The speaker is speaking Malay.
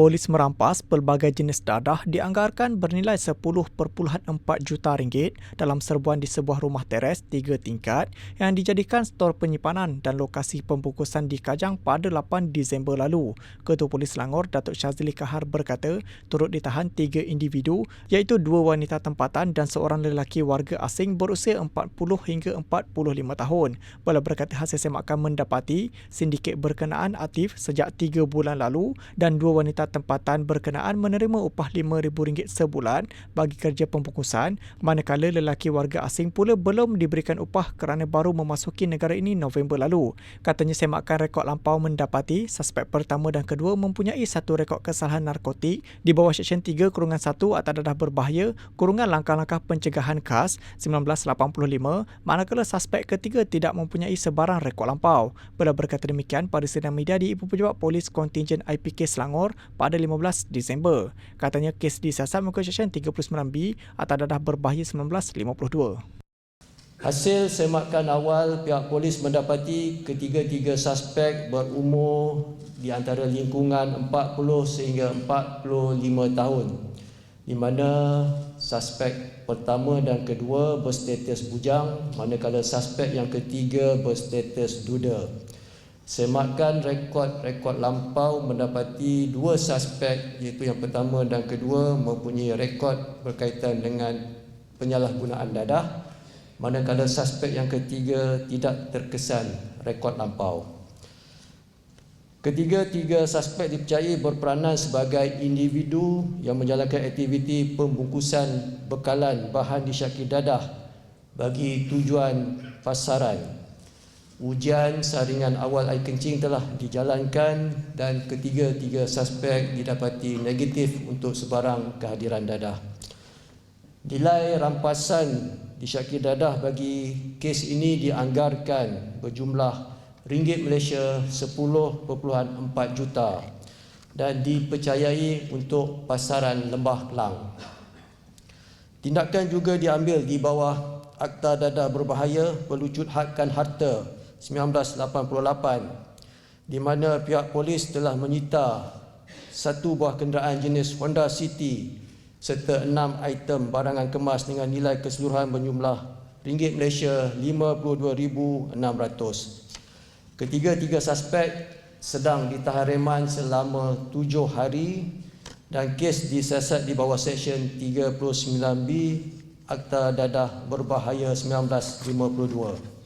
Polis merampas pelbagai jenis dadah dianggarkan bernilai 10.4 juta ringgit dalam serbuan di sebuah rumah teres tiga tingkat yang dijadikan stor penyimpanan dan lokasi pembungkusan di Kajang pada 8 Disember lalu. Ketua Polis Selangor, Datuk Syazli Kahar berkata, turut ditahan tiga individu iaitu dua wanita tempatan dan seorang lelaki warga asing berusia 40 hingga 45 tahun. Bala berkata hasil semakan mendapati sindiket berkenaan aktif sejak tiga bulan lalu dan dua wanita tempatan berkenaan menerima upah RM5,000 sebulan bagi kerja pembungkusan manakala lelaki warga asing pula belum diberikan upah kerana baru memasuki negara ini November lalu. Katanya semakan rekod lampau mendapati suspek pertama dan kedua mempunyai satu rekod kesalahan narkotik di bawah Seksyen 3 Kurungan 1 atau dadah berbahaya Kurungan Langkah-Langkah Pencegahan KAS 1985 manakala suspek ketiga tidak mempunyai sebarang rekod lampau. Bila berkata demikian pada sidang media di Ibu Pejabat Polis Kontingen IPK Selangor pada 15 Disember. Katanya kes disiasat muka seksyen 39B atau dadah berbahaya 1952. Hasil semakan awal pihak polis mendapati ketiga-tiga suspek berumur di antara lingkungan 40 sehingga 45 tahun di mana suspek pertama dan kedua berstatus bujang manakala suspek yang ketiga berstatus duda. Semakan rekod-rekod lampau mendapati dua suspek iaitu yang pertama dan kedua mempunyai rekod berkaitan dengan penyalahgunaan dadah manakala suspek yang ketiga tidak terkesan rekod lampau. Ketiga-tiga suspek dipercayai berperanan sebagai individu yang menjalankan aktiviti pembungkusan bekalan bahan disyaki dadah bagi tujuan pasaran Ujian saringan awal air kencing telah dijalankan dan ketiga-tiga suspek didapati negatif untuk sebarang kehadiran dadah. Nilai rampasan disyaki dadah bagi kes ini dianggarkan berjumlah ringgit Malaysia 10.4 juta dan dipercayai untuk pasaran Lembah Kelang. Tindakan juga diambil di bawah Akta Dadah Berbahaya Pelucut Hadkan Harta 1988 di mana pihak polis telah menyita satu buah kenderaan jenis Honda City serta enam item barangan kemas dengan nilai keseluruhan berjumlah ringgit Malaysia 52,600. Ketiga-tiga suspek sedang ditahan reman selama tujuh hari dan kes disiasat di bawah Seksyen 39B Akta Dadah Berbahaya 1952.